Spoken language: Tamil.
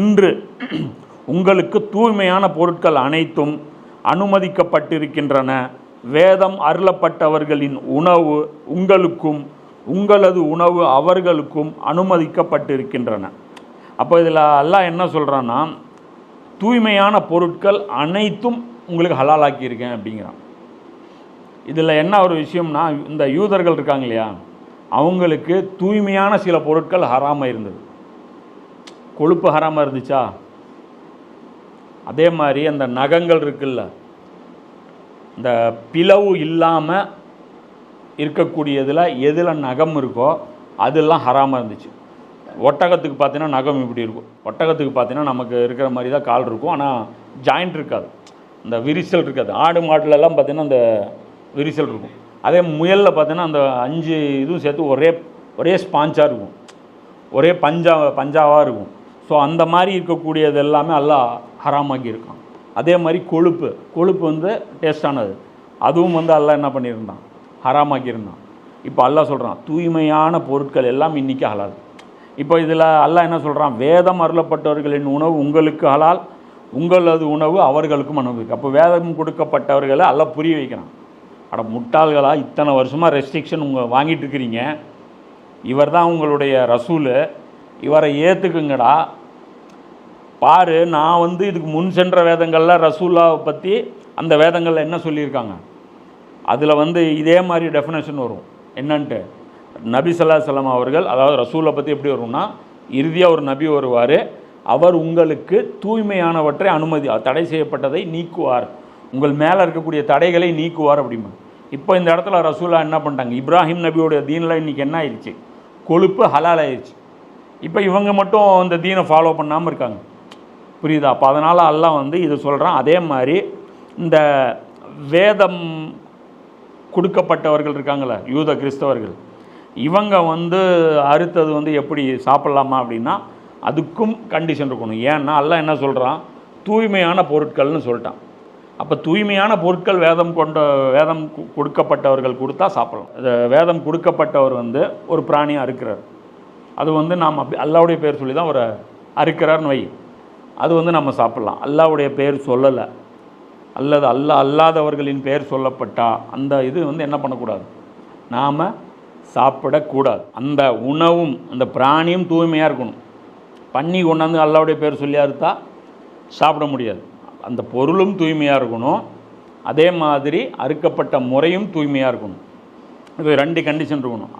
இன்று உங்களுக்கு தூய்மையான பொருட்கள் அனைத்தும் அனுமதிக்கப்பட்டிருக்கின்றன. வேதம் அருளப்பட்டவர்களின் உணவு உங்களுக்கும் உங்களது உணவு அவர்களுக்கும் அனுமதிக்கப்பட்டிருக்கின்றன. அப்போ இதில் எல்லாம் என்ன சொல்கிறான்னா தூய்மையான பொருட்கள் அனைத்தும் உங்களுக்கு ஹலாலாக்கியிருக்கேன் அப்படிங்கிறான். இதில் என்ன ஒரு விஷயம்னா இந்த யூதர்கள் இருக்காங்க இல்லையா அவங்களுக்கு தூய்மையான சில பொருட்கள் ஹராமல் இருந்தது கொழுப்பு ஹராமாக இருந்துச்சா? அதே மாதிரி அந்த நகங்கள் இருக்குல்ல இந்த பிளவு இல்லாமல் இருக்கக்கூடியதில் எதில் நகம் இருக்கோ அதெல்லாம் ஹராமாக இருந்துச்சு. ஒட்டகத்துக்கு பார்த்தீங்கன்னா நகம் இப்படி இருக்கும். ஒட்டகத்துக்கு பார்த்தீங்கன்னா நமக்கு இருக்கிற மாதிரி தான் கால் இருக்கும். ஆனால் ஜாயிண்ட் இருக்காது. இந்த விரிசல் இருக்காது. ஆடு மாட்டிலெல்லாம் பார்த்தீங்கன்னா அந்த விரிசல் இருக்கும். அதே முயலில் பார்த்தீங்கன்னா அந்த அஞ்சு இதுவும் சேர்த்து ஒரே ஒரே ஸ்பாஞ்சாக இருக்கும். ஒரே பஞ்சா பஞ்சாவாக இருக்கும். ஸோ அந்த மாதிரி இருக்கக்கூடியது எல்லாமே எல்லாம் ஹராமாக்கி இருக்கான் அதே மாதிரி கொழுப்பு. கொழுப்பு வந்து டேஸ்டானது அதுவும் வந்து அல்லா என்ன பண்ணியிருந்தான்? ஹராமாக்கியிருந்தான். இப்போ அல்லா சொல்கிறான் தூய்மையான பொருட்கள் எல்லாம் இன்றைக்கி ஹலால். இப்போ இதில் அல்லா என்ன சொல்கிறான் வேதம் அருளப்பட்டவர்களின் உணவு உங்களுக்கு ஹலால் உங்களது உணவு அவர்களுக்கும் அனுபவிக்கும் அப்போ வேதம் கொடுக்கப்பட்டவர்களை எல்லாம் புரிய வைக்கிறான். அட முட்டாள்களாக இத்தனை வருஷமாக ரெஸ்ட்ரிக்ஷன் உங்கள் வாங்கிட்டு இருக்கிறீங்க. இவர் தான் உங்களுடைய ரசூலு. இவரை ஏற்றுக்குங்கடா பாரு நான் வந்து இதுக்கு முன் சென்ற வேதங்களில் ரசூல்லாவை பற்றி அந்த வேதங்களில் என்ன சொல்லியிருக்காங்க? அதில் வந்து இதே மாதிரி டெஃபினேஷன் வரும். என்னன்ட்டு? நபி சல்லா சலம் அவர்கள் அதாவது ரசூலை பற்றி எப்படி வரும்னா இறுதியாக ஒரு நபி வருவார் அவர் உங்களுக்கு தூய்மையானவற்றை அனுமதி தடை செய்யப்பட்டதை நீக்குவார். உங்கள் மேலே இருக்கக்கூடிய தடைகளை நீக்குவார் அப்படிமா இப்போ இந்த இடத்துல ரசூலா என்ன பண்ணிட்டாங்க? இப்ராஹிம் நபியோடைய தீனில் இன்றைக்கி என்ன ஆயிடுச்சு? கொழுப்பு ஹலால் ஆயிடுச்சு. இப்போ இவங்க மட்டும் இந்த தீனை ஃபாலோ பண்ணாமல் இருக்காங்க. புரியுதா? அப்போ அதனால் எல்லாம் வந்து இது சொல்கிறான் அதே மாதிரி இந்த வேதம் கொடுக்கப்பட்டவர்கள் இருக்காங்களே யூத கிறிஸ்தவர்கள் இவங்க வந்து அறுத்தது வந்து எப்படி சாப்பிட்லாமா அப்படின்னா அதுக்கும் கண்டிஷன் இருக்கணும். ஏன்னா எல்லாம் என்ன சொல்கிறான் தூய்மையான பொருட்கள்னு சொல்லிட்டான். அப்போ தூய்மையான பொருட்கள் வேதம் கொண்ட வேதம் கொடுக்கப்பட்டவர்கள் கொடுத்தா சாப்பிடலாம். இந்த வேதம் கொடுக்கப்பட்டவர் வந்து ஒரு பிராணியாக அறுக்கிறார். அது வந்து நாம் அப்படி அல்லாவுடைய பேர் சொல்லி தான் ஒரு அறுக்கிறார்னு வை. அது வந்து நம்ம சாப்பிட்லாம். அல்லாவுடைய பெயர் சொல்லலை. அல்லது அல்ல அல்லாதவர்களின் பெயர் சொல்லப்பட்டால் அந்த இது வந்து என்ன பண்ணக்கூடாது? நாம் சாப்பிடக்கூடாது. அந்த உணவும் அந்த பிராணியும் தூய்மையாக இருக்கணும். பண்ணி கொண்டாந்து அல்லாவுடைய பேர் சொல்லி அறுத்தா சாப்பிட முடியாது. அந்த பொருளும் தூய்மையாக இருக்கணும். அதே மாதிரி அறுக்கப்பட்ட முறையும் தூய்மையாக இருக்கணும். இது ரெண்டு கண்டிஷன் இருக்கணும்.